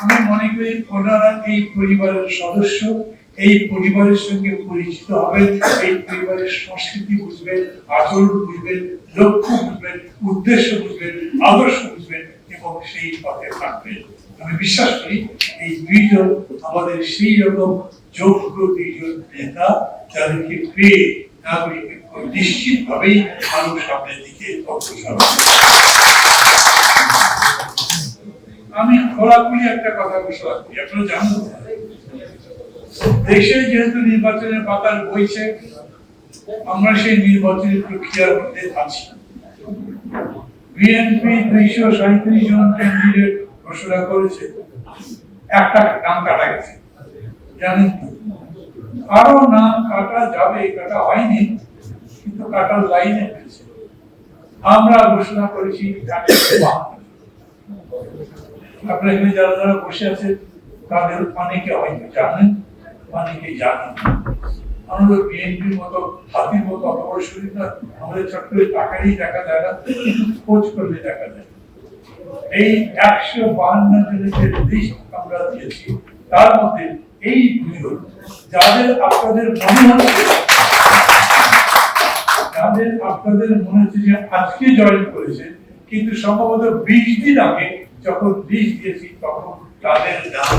আমি মনে করি ওনারা এই পরিবারের সদস্য, এই পরিবারের সঙ্গে পরিচিত হবেন, এই পরিবারের সংস্কৃতি বুঝবেন, আচরণ বুঝবেন, লক্ষ্য বুঝবেন, উদ্দেশ্য বুঝবেন, আদর্শ বুঝবেন এবং সেই পথে থাকবেন। আমি বিশ্বাস করি এই দুইজন আমাদের সেই রকম যোগ্য দুইজন নেতা, যাদেরকে পেয়ে নাগরিক নিশ্চিত ভাবেই আরও সামনের দিকে অগ্রসর হবে। আমি খোলাখুলি একটা কথা করি আপনারা জানেন দেশে যেহেতু নির্বাচনের পাতার বইছে, আমরা সেই নির্বাচনী প্রক্রিয়ার মধ্যে আছি বিএনপি দুইশো সাঁত্রিশ জন ক্যান্ডিডেট ঘোষণা করেছে, একটা নাম কাটা গেছে জানেন? আরও নাম কাটা যাবে, কাটা হয়নি, কিন্তু কাটার লাইনে আমরা ঘোষণা করেছি। এখানে যারা যারা বসে আছে, তাদের অনেকে হয়তো জানেন, অনেকে জানেন বিএনপির মতো, হাতির মতো অত বড় শরীর না, আমাদের টাকারই দেখা যায় না, খোঁজ করলে দেখা যায়। এই একশো বাহান্ন জনের যে লিস্ট আমরা দিয়েছি, তার মধ্যে এই যাদের আপনাদের মনে হচ্ছে যাদের আপনাদের মনে হচ্ছে যে আজকে জয়েন করেছে, কিন্তু সম্ভবত বিশ দিন আগে যখন লিস্ট দিয়েছি, তখন তাদের নাম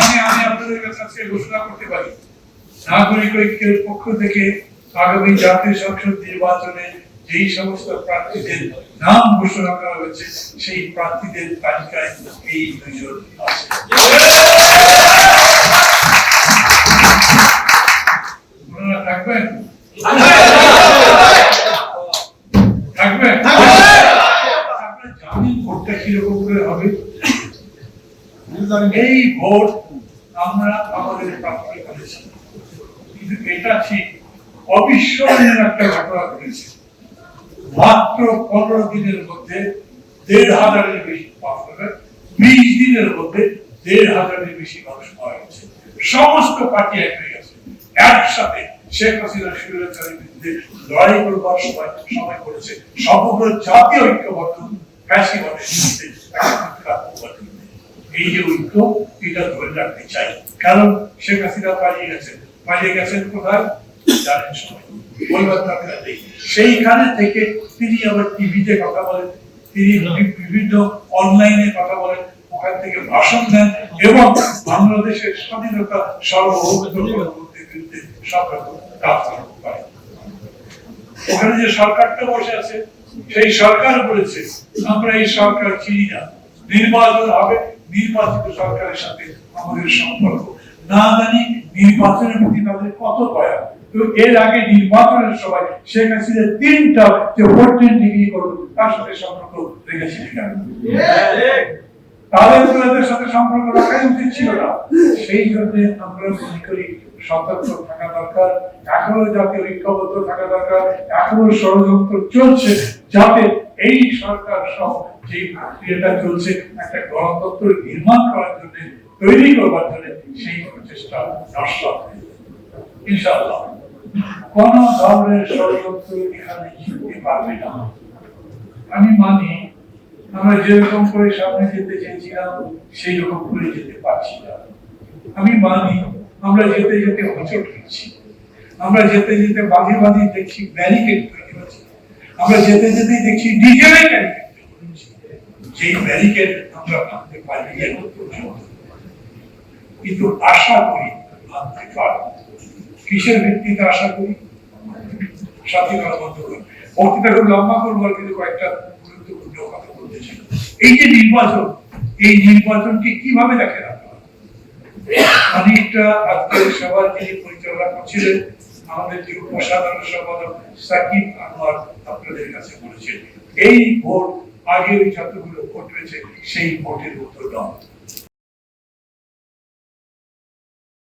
মানে আমি আপনাদের কাছে ঘোষণা করতে পারি নাগরিক ঐক্যের পক্ষ থেকে আগামী জাতীয় সংসদ নির্বাচনে যেই সমস্ত প্রার্থীদের নাম ঘোষণা করা হয়েছে, সেই প্রার্থীদের তালিকায় এই দুজন আছে। ভোটটা কীরকম করে হবে? এই ভোট আমরা আমাদের প্রাপ্তি করেছি কিন্তু এটা ঠিক অবিস্মরণীয় একটা ঘটনা ঘটেছে। মাত্র পনেরো দিনের মধ্যে দেড় হাজারের বেশি বিশ দিনের মধ্যে দেড় হাজারের বেশি মানুষ মারা গেছে। সমস্ত পার্টি এক হয়ে গেছে। একসাথে শেখ হাসিনা স্বৈরাচারের বিরুদ্ধে লড়াই করবার সময় সময় করেছে। সমগ্র জাতীয় ঐক্যবদ্ধ অপবাদ এই যে ঐক্য এটা ধরে রাখতে চাই কারণ শেখ হাসিনা পালিয়ে গেছেন পালিয়ে গেছেন কোথায় জানেন সবাই সেইখানে থেকে তিনি আবার টিভিতে কথা বলেন তিনি বিভিন্ন অনলাইনে কথা বলেন ওখান থেকে ভাষণ দেন এবং বাংলাদেশের স্বাধীনতা সর্বভৌমত্ব করতে বিরুদ্ধে কাজ করেন ওখানে যে সরকারটা বসে আছে সেই সরকার বলেছে, আমরা এই সরকার চিনি না। নির্বাচন হবে, নির্বাচিত সরকারের সাথে আমাদের সম্পর্ক। না জানি নির্বাচনের প্রতি তাদের কত দয়া। তো এর আগে নির্বাচনের সময় শেখ হাসিনা তিনটা যে ডিগ্রি করবে তার সাথে সম্পর্ক রেখেছিলেন তাদের তাদের সাথে সম্পর্ক রাখাই উচিত ছিল না। সেই জন্য আমরা মনে করি সতর্ক থাকা দরকার, এখনও জাতীয় ঐক্যবদ্ধ থাকা দরকার, এখনও ষড়যন্ত্র চলছে। যাতে এই সরকার সহ যে প্রক্রিয়াটা চলছে, একটা গণতন্ত্র নির্মাণ করার জন্য, তৈরি করবার জন্য সেই প্রচেষ্টা হবে। ইনশাআল্লাহ। কোন ধরনের ষড়যন্ত্র এখানে জিততে পারবে না। আমি মানি, আমরা যেরকম করে সামনে যেতে চেয়েছিলাম সেই রকম করে যেতে পারছি না। আমি মানি, আমরা যেতে যেতে হোঁচট খাচ্ছি। আমরা যেতে যেতে বাঁধে বাঁধে দেখছি, ব্যারিকেড তৈরি আমরা যেতে যেতে দেখছি ব্যারিকেড আমরা ভাঙতে পারি কিন্তু আশা করি ভাঙতে পারব কিসের ভিত্তিতে আশা করি? বক্তৃতা লম্বা কিন্তু কয়েকটা গুরুত্বপূর্ণ কথা বলতে চাই। এই যে নির্বাচন, এই নির্বাচনকে কীভাবে দেখেন আপনারা? অনেকটা আজকের যিনি পরিচালনা করছিলেন আমাদের সাধারণ সম্পাদক সাকিব আনোয়ার আপনাদের কাছে বলেছেন, এই ভোট আগে ওই ভোট সেই ভোটের উত্তর দাও।